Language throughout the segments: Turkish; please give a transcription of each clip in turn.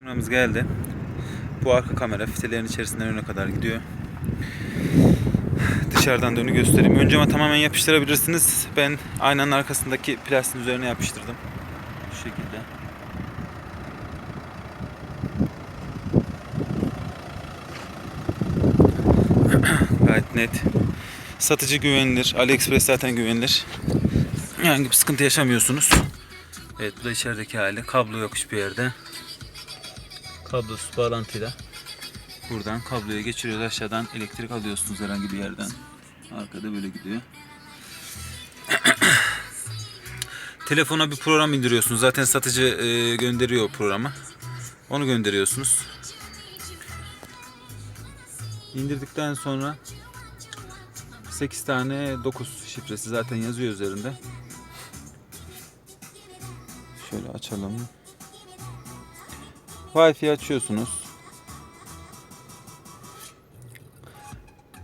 Kameramız geldi. Bu arka kamera fitelerin içerisinden öne kadar gidiyor. Dışarıdan da önü göstereyim. Önce ama tamamen yapıştırabilirsiniz. Ben aynanın arkasındaki plastiğin üzerine yapıştırdım. Bu şekilde. Gayet net. Satıcı güvenilir. AliExpress zaten güvenilir. Herhangi bir sıkıntı yaşamıyorsunuz. Evet bu da içerideki hali. Kablo yok hiçbir yerde. Kablosuz bağlantıyla buradan kabloya geçiriyoruz. Aşağıdan elektrik alıyorsunuz herhangi bir yerden. Arkada böyle gidiyor. Telefona bir program indiriyorsunuz. Zaten satıcı e, gönderiyor o programı. Onu gönderiyorsunuz. İndirdikten sonra 8 tane 9 şifresi zaten yazıyor üzerinde. Şöyle açalım. Wi-Fi açıyorsunuz.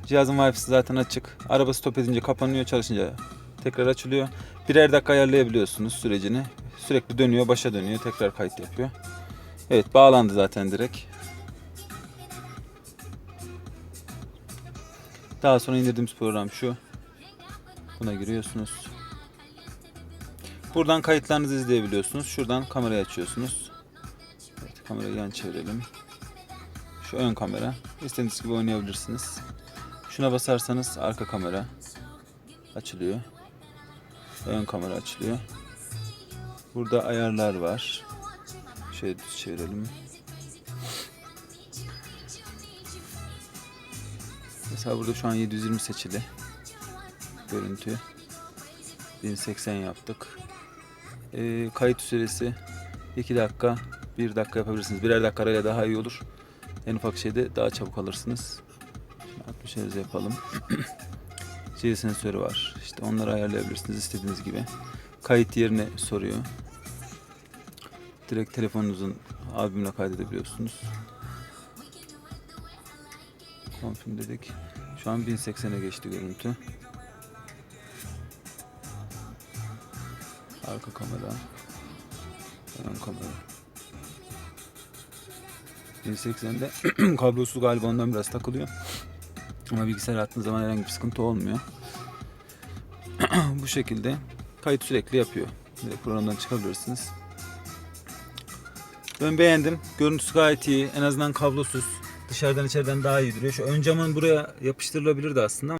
Cihazın Wi-Fi'si zaten açık. Araba stop edince kapanıyor, çalışınca tekrar açılıyor. Birer dakika ayarlayabiliyorsunuz sürecini. Sürekli dönüyor, başa dönüyor, tekrar kayıt yapıyor. Evet, bağlandı zaten direkt. Daha sonra indirdiğimiz program şu. Buna giriyorsunuz. Buradan kayıtlarınızı izleyebiliyorsunuz. Şuradan kamerayı açıyorsunuz. Kamerayı yan çevirelim. Şu ön kamera. İstediğiniz gibi oynayabilirsiniz. Şuna basarsanız arka kamera açılıyor. Ön kamera açılıyor. Burada ayarlar var. Şöyle düz çevirelim. Mesela burada şu an 720 seçili. Görüntü. 1080 yaptık. Ee, kayıt süresi 2 dakika, 1 dakika yapabilirsiniz. Birer dakika arayla daha iyi olur. En ufak şeyde daha çabuk alırsınız. Şimdi 60 Hz yapalım. CD sensörü var. İşte onları ayarlayabilirsiniz istediğiniz gibi. Kayıt yerini soruyor. Direkt telefonunuzun albümüne kaydedebiliyorsunuz. Confirm dedik. Şu an 1080'e geçti görüntü. Arka kamera. Ön kamera. 1080'de kablosuz galiba ondan biraz takılıyor. Ama bilgisayar attığınız zaman herhangi bir sıkıntı olmuyor. Bu şekilde kayıt sürekli yapıyor. Programdan çıkabilirsiniz. Ben beğendim. Görüntüsü gayet iyi. En azından kablosuz. Dışarıdan içeriden daha iyi duruyor. Şu ön camın buraya yapıştırılabilirdi aslında.